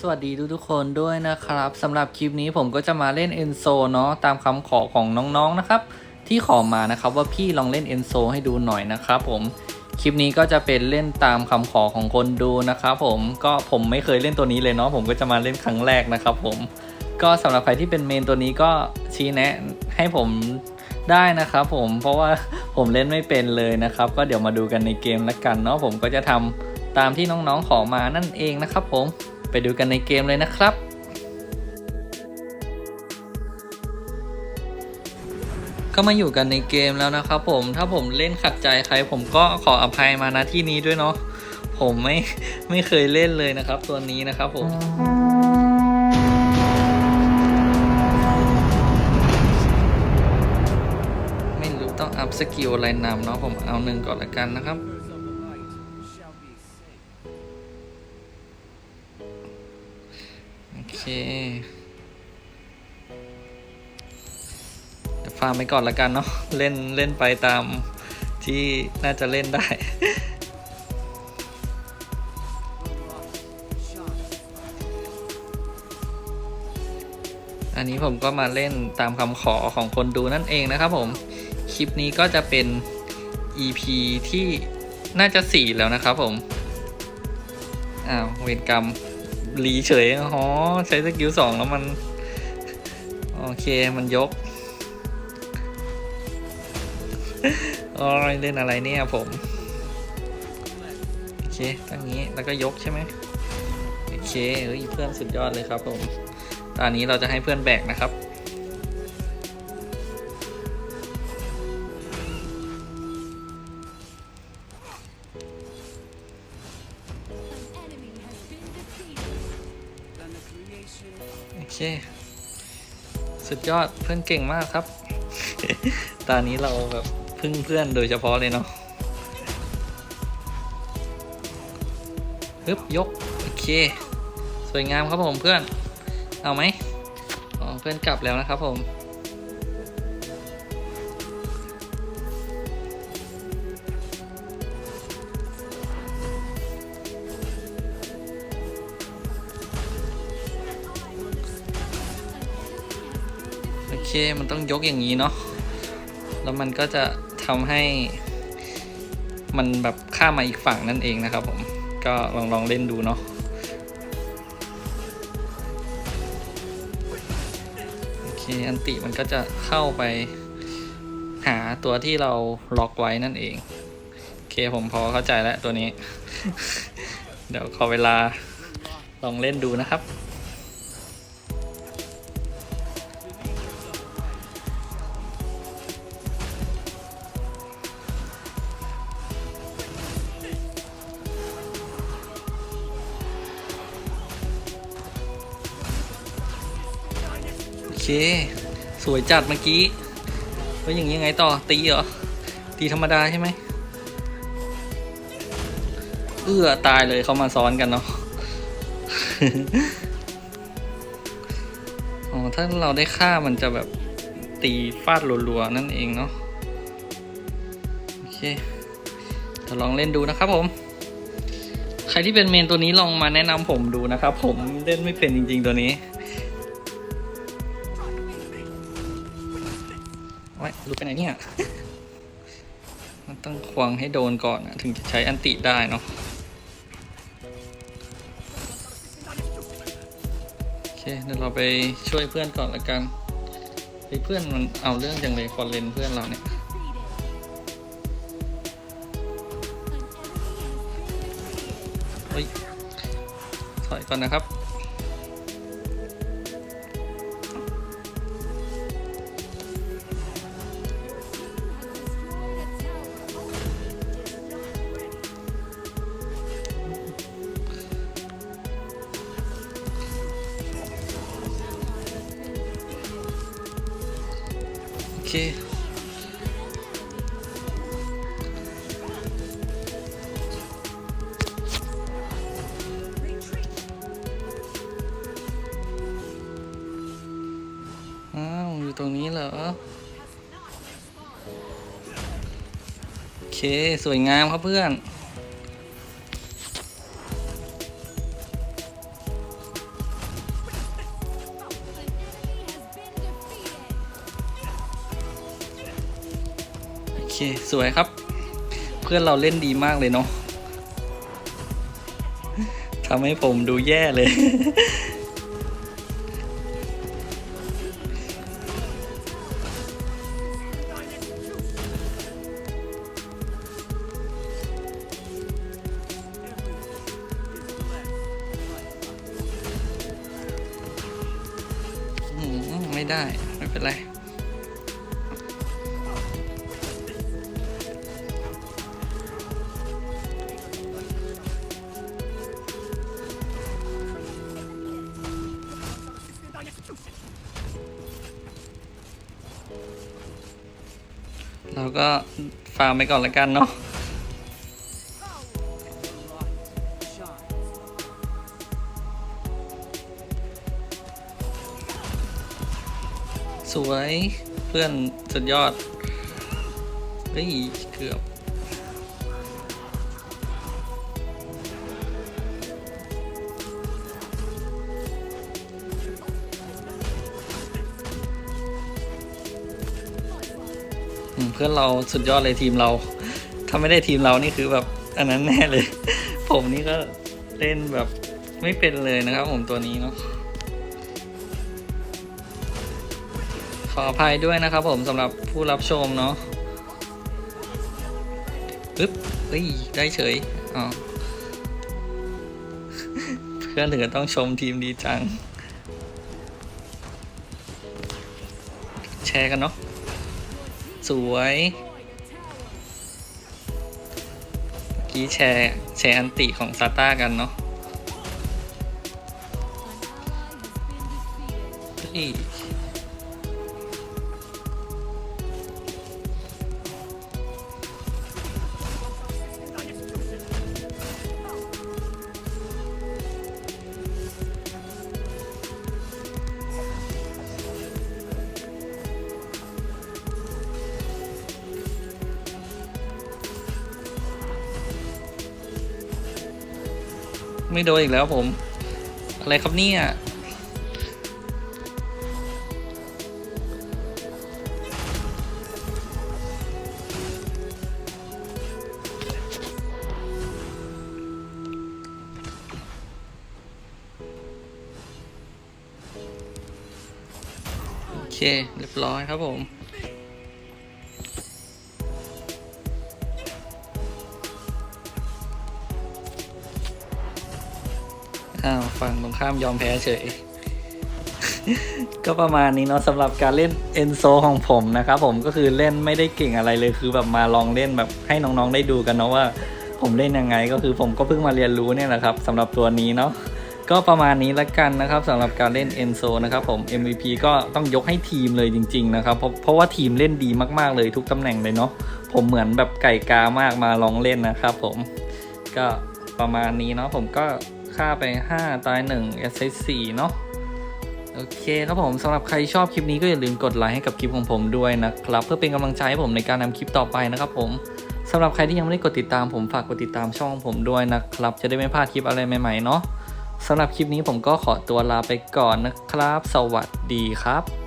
สวัสดีทุกๆคนด้วยนะครับสำหรับคลิปนี้ผมก็จะมาเล่นเอนโซเนาะตามคำขอของน้องๆนะครับ ที่ขอมานะครับว่าพี่ลองเล่นเอนโซให้ดูหน่อยนะครับผมคลิปนี้ก็จะเป็นเล่นตามคำขอของคนดูนะครับผมก็ผมไม่เคยเล่นตัวนี้เลยเนาะผมก็จะมาเล่นครั้งแรกนะครับผมก็สำหรับใครที่เป็นเมนตัวนี้ก็ชี้แนะให้ผมได้นะครับผมเพราะว่าผมเล่นไม่เป็นเลยนะครับ ก็เดี๋ยวมาดูกันในเกมละกันเนาะผมก็จะทำตามที่น้องๆขอมานั่นเองนะครับผม ดูกันในเกมเลยนะครับ ก็มาอยู่กันในเกมแล้วนะครับผมถ้าผมเล่นขัดใจใคร ผมก็ขออภัยมาณที่นี้ด้วยเนาะผมไม่ไม่เคยเล่นเลยนะครับ ตัวนี้นะครับผมไม่รู้ต้องอัพสกิลอะไรนำเนาะผมเอาหนึ่งก่อนละกันนะครับ ฟาร์มไปก่อนละกันเนาะ เล่นเล่นไปตามที่น่าจะเล่นได้ อันนี้ผมก็มาเล่นตามคำขอของคนดูนั่นเองนะครับผม คลิปนี้ก็จะเป็น EP ที่น่าจะสี่แล้วนะครับผม อ้าว เวรกรรม หลีเฉยอ๋อใช้สกิลสองแล้วมัน โอเคมันยกโอ้ยเล่นอะไรเนี่ยผม โอเคตั้งนี้แล้วก็ยกใช่ไหมโอเคเฮ้ยเพื่อนสุดยอดเลยครับผม ตอนนี้เราจะให้เพื่อนแบกนะครับ เค สุดยอดเพื่อนเก่งมากครับ ตอนนี้เราแบบพึ่งเพื่อนโดยเฉพาะเลยเนาะฮึบยก โอเค สวยงามครับผมเพื่อน เอาไหมอ๋อเพื่อนกลับแล้วนะครับผม มันต้องยกอย่างนี้เนาะแล้วมันก็จะทำให้มันแบบข้ามมาอีกฝั่งนั่นเองนะครับผมก็ลองลองเล่นดูเนาะโอเคอันติมันก็จะเข้าไปหาตัวที่เราล็อกไว้นั่นเองโอเคผมพอเข้าใจแล้วตัวนี้ เดี๋ยวขอเวลาลองเล่นดูนะครับ เค สวยจัดเมื่อกี้แล้วอย่างนี้ยังไงต่อตีเหรอ ตีธรรมดาใช่ไหมเอื้อตายเลยเขามาซ้อนกันเนาะอ๋อถ้าเราได้ฆ่ามันจะแบบตีฟาดรัวๆนั่นเองเนาะโอเคเดี๋ยวลองเล่นดูนะครับผม ใครที่เป็นเมนตัวนี้ลองมาแนะนำผมดูนะครับผมเล่นไม่เป็นจริง ๆ ตัวนี้ โอ้ยรู้ไปไหนเนี่ย มันต้องควงให้โดนก่อนนะถึงจะใช้อันติได้เนาะโอเคเดี๋ยวเราไปช่วยเพื่อนก่อนละกันไอ้เพื่อนมันเอาเรื่องจังเลยฟอนเลนเพื่อนเราเนี่ยเฮ้ยถอยก่อนนะครับ เค อ้าว อยู่ตรงนี้เหรอ โอเค สวยงามครับเพื่อน เคสวยครับ เพื่อนเราเล่นดีมากเลยเนาะทำให้ผมดูแย่เลยอืมไม่ได้ ไม่เป็นไร เราก็ฟาร์มไปก่อนละกันเนาะสวยเพื่อนสุดยอดเฮ้ยเกือบ เพื่อนเราสุดยอดเลยทีมเราถ้าไม่ได้ทีมเรานี่คือแบบอันนั้นแน่เลย ผมนี่ก็เล่นแบบไม่เป็นเลยนะครับ ผมตัวนี้เนาะขออภัยด้วยนะครับ ผมสำหรับผู้รับชมเนาะปึ๊บเฮ้ยได้เฉยอ๋อเพื่อนถึงต้องชมทีมดีจัง แชร์กันเนาะ สวยเมื่อกี้แชร์แชร์อันติของซาต้ากันเนาะ ไม่โดนอีกแล้วผม อะไรครับเนี่ยโอเค เรียบร้อยครับผม ฝั่งตรงข้ามยอมแพ้เฉย ก็ประมาณนี้เนาะสำหรับการเล่นเอนโซของผมนะครับผมก็คือเล่นไม่ได้เก่งอะไรเลยคือแบบมาลองเล่นแบบให้น้องๆได้ดูกันเนาะว่า ผมเล่นยังไงก็คือผมก็เพิ่งมาเรียนรู้เนี่ยแหละครับสำหรับตัวนี้เนาะก็ประมาณนี้ละกันนะครับสำหรับการเล่นเอนโซนะครับผม MVP ก็ต้องยกให้ทีมเลยจริง ๆ นะครับเพราะเพราะว่าทีมเล่นดีมากๆเลยทุกตำแหน่งเลยเนาะผมเหมือนแบบไก่กามากมาลองเล่นนะครับผมก็ประมาณนี้เนาะผมก็ ฆ่าไป 5 ตาย1 s อ4เนาะโอเคครับผมสำหรับใครชอบคลิปนี้ก็อย่าลืมกดไลค์ให้กับคลิปของผมด้วยนะครับ เพื่อเป็นกำลังใจให้ผมในการทำคลิปต่อไปนะครับผมสำหรับใครที่ยังไม่ได้กดติดตามผมฝากกดติดตามช่องผมด้วยนะครับ จะได้ไม่พลาดคลิปอะไรใหม่ๆเนาะสำหรับคลิปนี้ผมก็ขอตัวลาไปก่อนนะครับ สวัสดีครับ